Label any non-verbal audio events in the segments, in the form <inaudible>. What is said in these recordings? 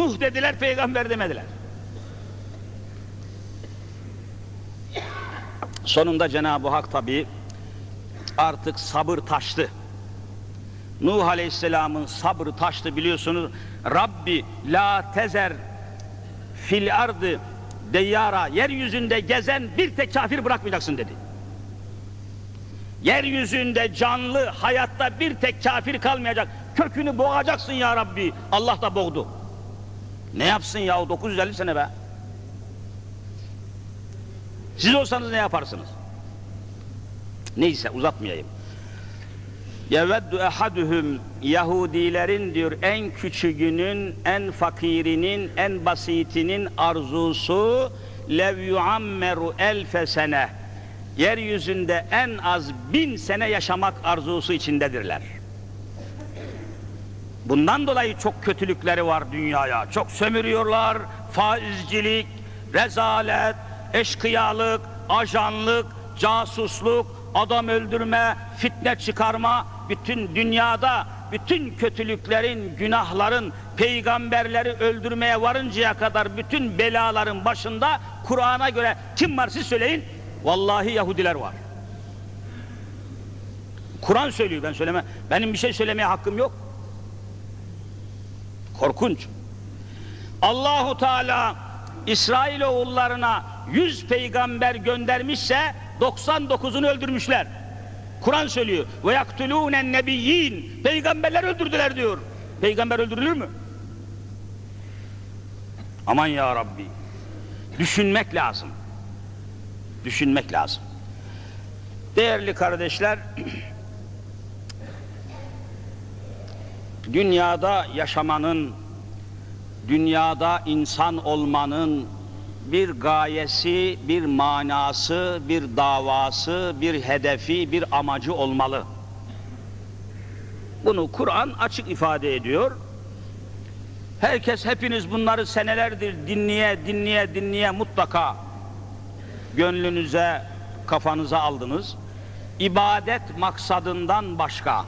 Nuh dediler, peygamber demediler. Sonunda Cenab-ı Hak tabi artık sabır taştı. Nuh Aleyhisselam'ın sabrı taştı biliyorsunuz. Rabbi la tezer fil ardı deyyara yeryüzünde gezen bir tek kafir bırakmayacaksın dedi. Yeryüzünde canlı hayatta bir tek kafir kalmayacak. Kökünü boğacaksın ya Rabbi. Allah da boğdu. Ne yapsın ya 950 sene be. Siz olsanız ne yaparsınız? Neyse uzatmayayım. Yeveddu ehaduhum Yahudilerin diyor en küçüğünün, en fakirinin, en basitinin arzusu lev yuammeru elfe sene yeryüzünde en az bin sene yaşamak arzusu içindedirler. Bundan dolayı çok kötülükleri var dünyaya. Çok sömürüyorlar, faizcilik, rezalet, eşkıyalık, ajanlık, casusluk, adam öldürme, fitne çıkarma, bütün dünyada bütün kötülüklerin, günahların, peygamberleri öldürmeye varıncaya kadar bütün belaların başında Kur'an'a göre kim var siz söyleyin? Vallahi Yahudiler var. Kur'an söylüyor ben söyleme. Benim bir şey söylemeye hakkım yok. Korkunç. Allahu Teala İsrail oğullarına 100 peygamber göndermişse 99'unu öldürmüşler. Kur'an söylüyor. Ve yaktulûnen nebiyyin. Peygamberler öldürdüler diyor. Peygamber öldürülür mü? Aman ya Rabbi. Düşünmek lazım. Düşünmek lazım. Değerli kardeşler, <clears throat> dünyada yaşamanın, dünyada insan olmanın bir gayesi, bir manası, bir davası, bir hedefi, bir amacı olmalı. Bunu Kur'an açık ifade ediyor. Herkes, hepiniz bunları senelerdir dinleye, dinleye, dinleye mutlaka gönlünüze, kafanıza aldınız. İbadet maksadından başka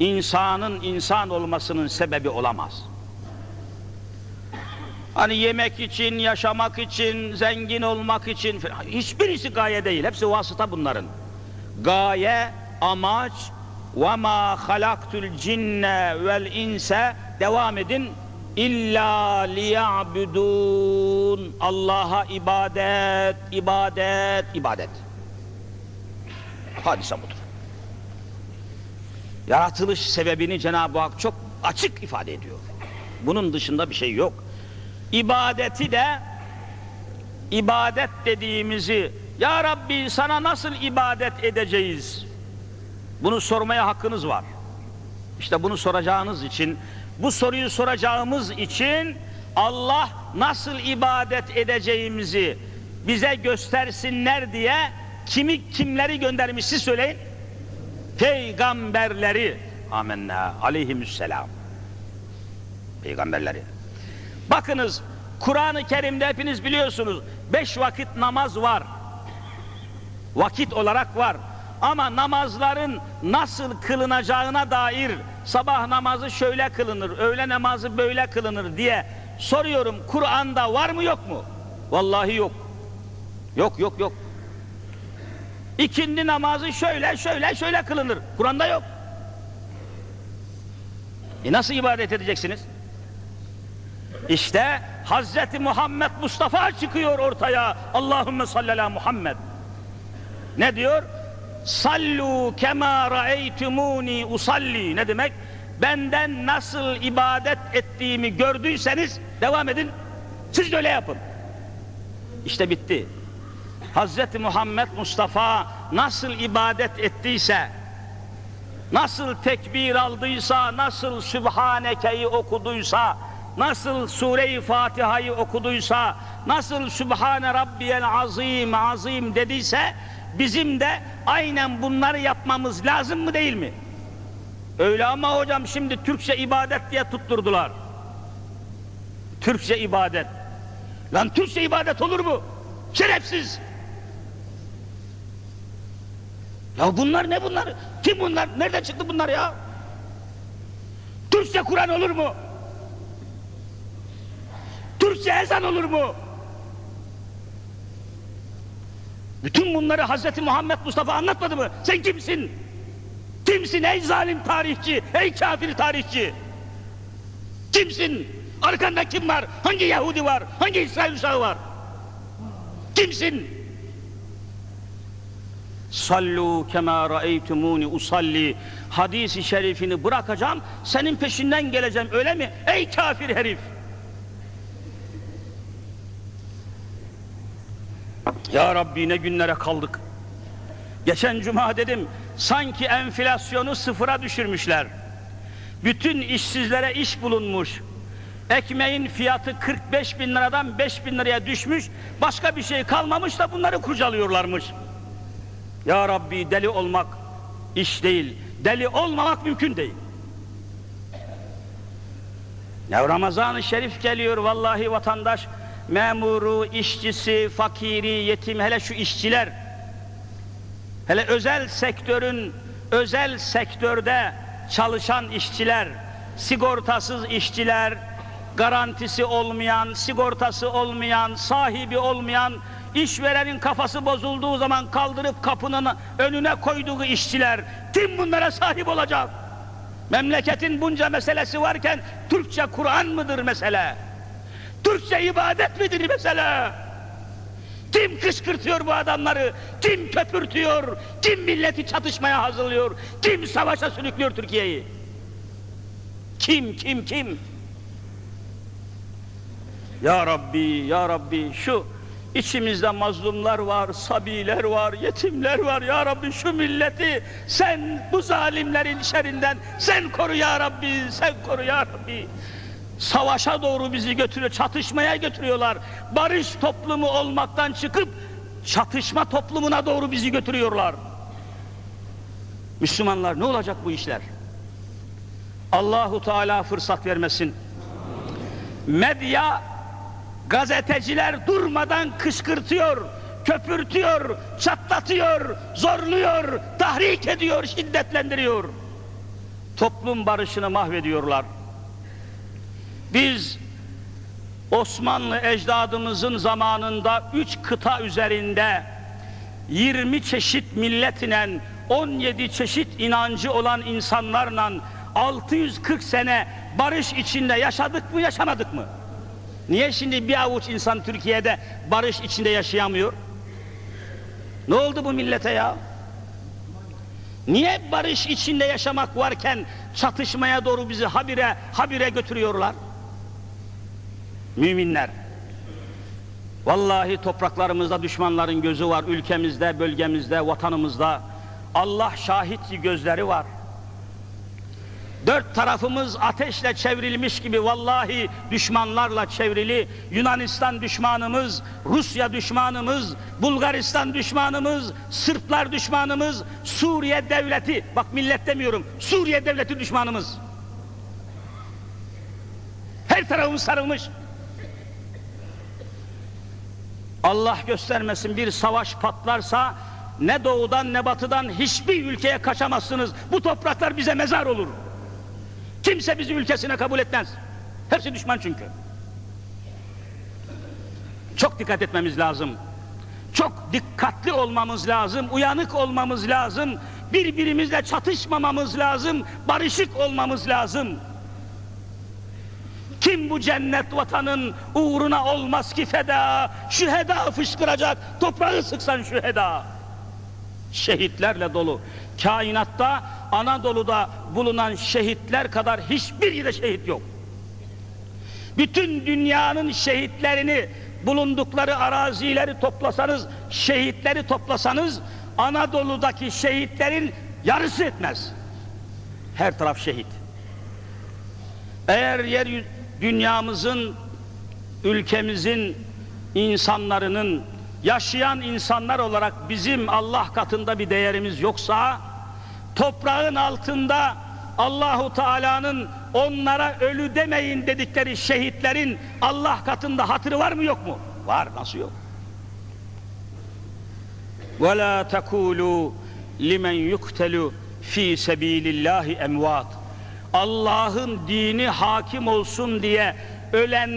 insanın insan olmasının sebebi olamaz. Hani yemek için, yaşamak için, zengin olmak için. Hiçbirisi gaye değil. Hepsi vasıta bunların. Gaye, amaç ve ma halaktul cinne vel inse devam edin. İlla liya'budun. Allah'a ibadet, ibadet, ibadet. Hadise budur. Yaratılış sebebini Cenab-ı Hak çok açık ifade ediyor. Bunun dışında bir şey yok. İbadeti de ibadet dediğimizi Ya Rabbi sana nasıl ibadet edeceğiz? Bunu sormaya hakkınız var. İşte bunu soracağınız için bu soruyu soracağımız için Allah nasıl ibadet edeceğimizi bize göstersinler diye kimi kimleri göndermiş siz söyleyin. Peygamberleri amenna aleyhimüsselam. Peygamberleri. Bakınız Kur'an-ı Kerim'de hepiniz biliyorsunuz beş vakit namaz var. Vakit olarak var. Ama namazların nasıl kılınacağına dair sabah namazı şöyle kılınır, öğle namazı böyle kılınır diye soruyorum. Kur'an'da var mı yok mu? Vallahi yok. Yok yok yok. İkindi namazı şöyle şöyle şöyle kılınır. Kur'an'da yok. E nasıl ibadet edeceksiniz? İşte Hazreti Muhammed Mustafa çıkıyor ortaya. Allahümme salli Muhammed. Ne diyor? Sallu kema ra'eytumuni usalli. Ne demek? Benden nasıl ibadet ettiğimi gördüyseniz devam edin. Siz de öyle yapın. İşte bitti. Hazreti Muhammed Mustafa nasıl ibadet ettiyse, nasıl tekbir aldıysa, nasıl Sübhaneke'yi okuduysa, nasıl Sure-i Fatiha'yı okuduysa, nasıl Sübhane Rabbiyel Azim Azim dediyse, bizim de aynen bunları yapmamız lazım mı değil mi? Öyle ama hocam şimdi Türkçe ibadet diye tutturdular. Türkçe ibadet. Lan Türkçe ibadet olur mu? Şerefsiz. Ya bunlar ne bunlar? Kim bunlar? Nerede çıktı bunlar ya? Türkçe Kur'an olur mu? Türkçe ezan olur mu? Bütün bunları Hazreti Muhammed Mustafa anlatmadı mı? Sen kimsin? Kimsin ey zalim tarihçi, ey kafir tarihçi? Kimsin? Arkanda kim var? Hangi Yahudi var? Hangi İsrail uşağı var? Kimsin? Sallu kema ra'eytumuni usalli. Hadisi şerifini bırakacağım senin peşinden geleceğim öyle mi? Ey kafir herif! Ya Rabbi ne günlere kaldık. Geçen cuma dedim sanki enflasyonu sıfıra düşürmüşler. Bütün işsizlere iş bulunmuş. Ekmeğin fiyatı 45 bin liradan 5 bin liraya düşmüş. Başka bir şey kalmamış da bunları kurcalıyorlarmış ya Rabbi deli olmak iş değil. Deli olmamak mümkün değil. Ya Ramazan-ı Şerif geliyor vallahi vatandaş memuru, işçisi, fakiri, yetim hele şu işçiler hele özel sektörün özel sektörde çalışan işçiler, sigortasız işçiler, garantisi olmayan, sigortası olmayan, sahibi olmayan işverenin kafası bozulduğu zaman kaldırıp kapının önüne koyduğu işçiler kim bunlara sahip olacak? Memleketin bunca meselesi varken Türkçe Kur'an mıdır mesele? Türkçe ibadet midir mesele? Kim kışkırtıyor bu adamları? Kim köpürtüyor? Kim milleti çatışmaya hazırlıyor? Kim savaşa sürüklüyor Türkiye'yi? Kim, kim, kim? Ya Rabbi, Ya Rabbi şu İçimizde mazlumlar var, sabiler var, yetimler var. Ya Rabbi şu milleti sen bu zalimlerin şerrinden sen koru ya Rabbi, sen koru ya Rabbi. Savaşa doğru bizi götürüyor, çatışmaya götürüyorlar. Barış toplumu olmaktan çıkıp çatışma toplumuna doğru bizi götürüyorlar. Müslümanlar ne olacak bu işler? Allahu Teala fırsat vermesin. Medya Gazeteciler durmadan kışkırtıyor, köpürtüyor, çatlatıyor, zorluyor, tahrik ediyor, şiddetlendiriyor. Toplum barışını mahvediyorlar. Biz Osmanlı ecdadımızın zamanında üç kıta üzerinde 20 çeşit milletinen 17 çeşit inancı olan insanlarla 640 sene barış içinde yaşadık mı yaşamadık mı? Niye şimdi bir avuç insan Türkiye'de barış içinde yaşayamıyor? Ne oldu bu millete ya? Niye barış içinde yaşamak varken çatışmaya doğru bizi habire habire götürüyorlar? Müminler. Vallahi topraklarımızda düşmanların gözü var, ülkemizde, bölgemizde, vatanımızda. Allah şahit gözleri var. Dört tarafımız ateşle çevrilmiş gibi vallahi düşmanlarla çevrili. Yunanistan düşmanımız, Rusya düşmanımız, Bulgaristan düşmanımız, Sırplar düşmanımız, Suriye devleti, bak millet demiyorum, Suriye devleti düşmanımız. Her tarafımız sarılmış. Allah göstermesin bir savaş patlarsa ne doğudan ne batıdan hiçbir ülkeye kaçamazsınız. Bu topraklar bize mezar olur. Kimse bizi ülkesine kabul etmez. Hepsi düşman çünkü. Çok dikkat etmemiz lazım. Çok dikkatli olmamız lazım, uyanık olmamız lazım, birbirimizle çatışmamamız lazım, barışık olmamız lazım. Kim bu cennet vatanın uğruna olmaz ki feda, şüheda fışkıracak, toprağı sıksan şüheda. Şehitlerle dolu. Kainatta Anadolu'da bulunan şehitler kadar hiçbir yerde şehit yok. Bütün dünyanın şehitlerini bulundukları arazileri toplasanız, şehitleri toplasanız Anadolu'daki şehitlerin yarısı etmez. Her taraf şehit. Eğer yer dünyamızın, ülkemizin insanlarının yaşayan insanlar olarak bizim Allah katında bir değerimiz yoksa toprağın altında Allahu Teala'nın onlara ölü demeyin dedikleri şehitlerin Allah katında hatırı var mı yok mu? Var nasıl yok? Ve la tekulu limen yuktelu fi sebilillahi emvat. Allah'ın dini hakim olsun diye ölen